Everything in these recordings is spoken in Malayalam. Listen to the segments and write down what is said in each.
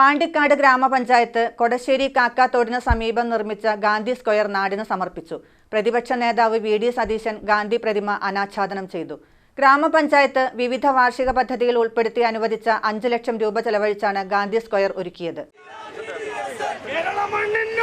പാണ്ടിക്കാട് ഗ്രാമപഞ്ചായത്ത് കൊടശ്ശേരി കാക്കാത്തോടിന് സമീപം നിർമ്മിച്ച ഗാന്ധി സ്ക്വയർ നാടിന് സമർപ്പിച്ചു. പ്രതിപക്ഷ നേതാവ് വി ഡി സതീശൻ ഗാന്ധി പ്രതിമ അനാച്ഛാദനം ചെയ്തു. ഗ്രാമപഞ്ചായത്ത് വിവിധ വാർഷിക പദ്ധതികൾ ഉൾപ്പെടുത്തി അനുവദിച്ച അഞ്ചു ലക്ഷം രൂപ ചെലവഴിച്ചാണ് ഗാന്ധി സ്ക്വയർ ഒരുക്കിയത്. മണ്ണിന്റെ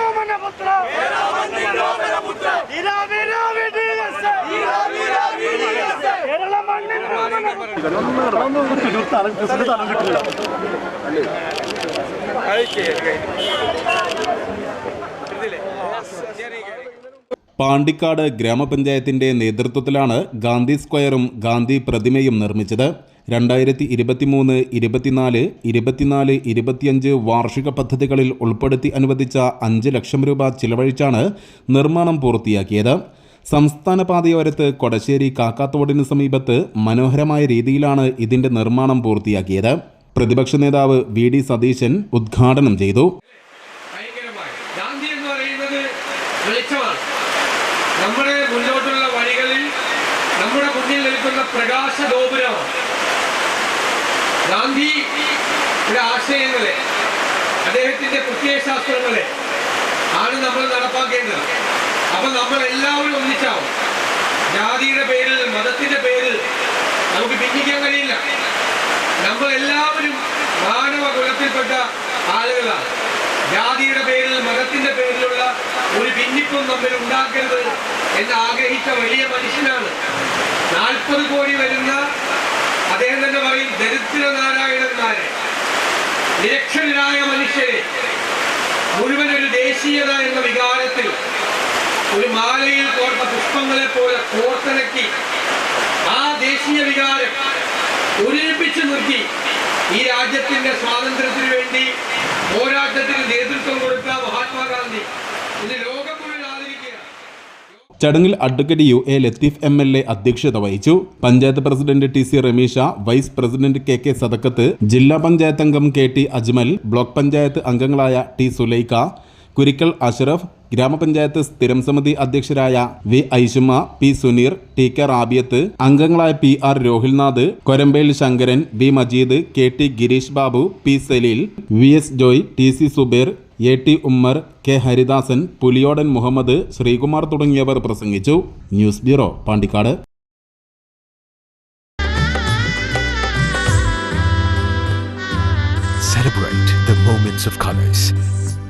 പാണ്ടിക്കാട് ഗ്രാമപഞ്ചായത്തിന്റെ നേതൃത്വത്തിലാണ് ഗാന്ധി സ്ക്വയറും ഗാന്ധി പ്രതിമയും നിർമ്മിച്ചത്. രണ്ടായിരത്തി ഇരുപത്തിമൂന്ന് ഇരുപത്തിനാല് ഇരുപത്തിനാല് ഇരുപത്തിയഞ്ച് വാർഷിക പദ്ധതികളിൽ ഉൾപ്പെടുത്തി അനുവദിച്ച അഞ്ച് ലക്ഷം രൂപ ചിലവഴിച്ചാണ് നിർമ്മാണം പൂർത്തിയാക്കിയത്. സംസ്ഥാന പാതയോരത്ത് കൊടശ്ശേരി കാക്കാത്തോടിന് സമീപത്ത് മനോഹരമായ രീതിയിലാണ് ഇതിന്റെ നിർമ്മാണം പൂർത്തിയാക്കിയത്. പ്രതിപക്ഷ നേതാവ് വി ഡി സതീശൻ ഉദ്ഘാടനം ചെയ്തു. നമ്മുടെ മുന്നോട്ടുള്ള നമ്മുടെ മുന്നിൽ ആശയങ്ങളെ അദ്ദേഹത്തിന്റെ ആണ് നമ്മൾ നടപ്പാക്കേണ്ടത്. നമ്മൾ എല്ലാവരും ഒന്നിച്ചാവും. ജാതിയുടെ പേരിൽ മതത്തിന്റെ പേരിൽ നമുക്ക് ഭിന്നിക്കാൻ കഴിയില്ല. നമ്മൾ എല്ലാവരും മാനവ കുലത്തിൽപ്പെട്ട ആളുകളാണ്. ജാതിയുടെ പേരിൽ മതത്തിന്റെ പേരിലുള്ള ഒരു ഭിന്നിപ്പും നമ്മൾ ഉണ്ടാക്കരുത് എന്ന് ആഗ്രഹിച്ച വലിയ മനുഷ്യനാണ്. നാൽപ്പത് കോടി വരുന്ന അദ്ദേഹം തന്നെ പറയും ദരിദ്ര നാരായണന്മാരെ നിരക്ഷരായ മനുഷ്യരെ. മുഴുവൻ ഒരു ദേശീയത എന്ന വികാരത്തിൽ ഒരു മാലയിൽ കോർത്ത പുഷ്പങ്ങളെ പോലെ കോർത്തിണക്കി ആ ദേശീയ വികാരം ഒരുമിപ്പിച്ച് നിർത്തി. ഈ രാജ്യത്തിന്റെ സ്വാതന്ത്ര്യത്തിന് വേണ്ടി പോരാട്ടത്തിന് നേതൃത്വം കൊടുത്ത മഹാത്മാഗാന്ധി. ഇന്ന് ലോകം ചടങ്ങിൽ advocate U A Latheef M L A അധ്യക്ഷത വഹിച്ചു. Panchayat president T C Rameesha vice president K K Sadakkath ജില്ലാ പഞ്ചായത്ത് അംഗം K T Ajmal block panchayat അംഗങ്ങളായ ടി സുലൈക്ക കുരിക്കൽ അഷ്റഫ് ഗ്രാമപഞ്ചായത്ത് സ്ഥിരം സമിതി അധ്യക്ഷരായ V Aishuma P Suneer T K Rabiyath അംഗങ്ങളായ P R Rohilnath Korambel Sankaran V Majeed K T Gireesh Babu P Saleel V S Joy T C Suber A T Ummer K Haridasan Puliyodan Muhammad Sreekumar തുടങ്ങിയവർ പ്രസംഗിച്ചു news bureau Pandikkad Celebrate the moments of colors.